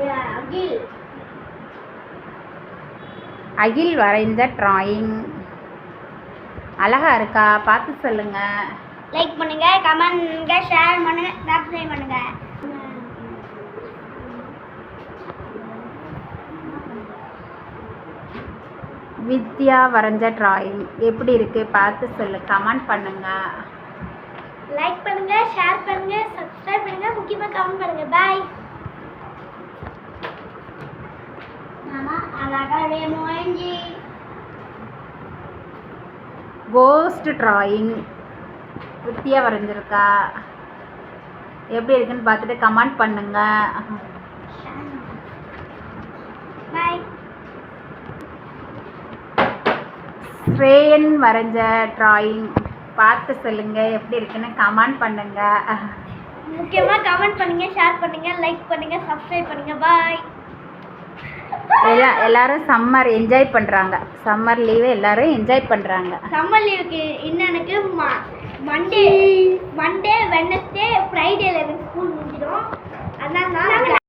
அகில். அகில் வரைந்த டிராயிங் அழகா இருக்கா? பார்த்து சொல்லுங்க. லைக் பண்ணுங்க கமெண்ட் பண்ணுங்க ஷேர் பண்ணுங்க சப்ஸ்கிரைப் பண்ணுங்க. வித்யா வரைஞ்ச டிராயிங் எப்படி இருக்கு? பார்த்து சொல்லு கமெண்ட் பண்ணுங்க. லைக் பண்ணுங்க ஷேர் பண்ணுங்க சப்ஸ்கிரைப் பண்ணுங்க முக்கியமா கமெண்ட் பண்ணுங்க. பாய் கோஸ்ட் ட்ராயிங் வித்யா வரைஞ்சிருக்கா? எப்படி இருக்குன்னு பார்த்துட்டு கமெண்ட் பண்ணுங்க. ஸ்ரேயன் வரைஞ்ச ட்ராயிங் பார்த்து சொல்லுங்க எப்படி இருக்குன்னு கமெண்ட் பண்ணுங்க. முக்கியமாக கமெண்ட் பண்ணுங்க ஷேர் பண்ணுங்க லைக் பண்ணுங்க சப்ஸ்கிரைப் பண்ணுங்க. பாய் எல்லா எல்லாரும் சம்மர் என்ஜாய் பண்ணுறாங்க சம்மர் லீவு எல்லாரும் என்ஜாய் பண்ணுறாங்க சம்மர் லீவுக்கு இன்னனுக்கு மண்டே மண்டே வெனஸ்டே ஃப்ரைடேல இருக்கு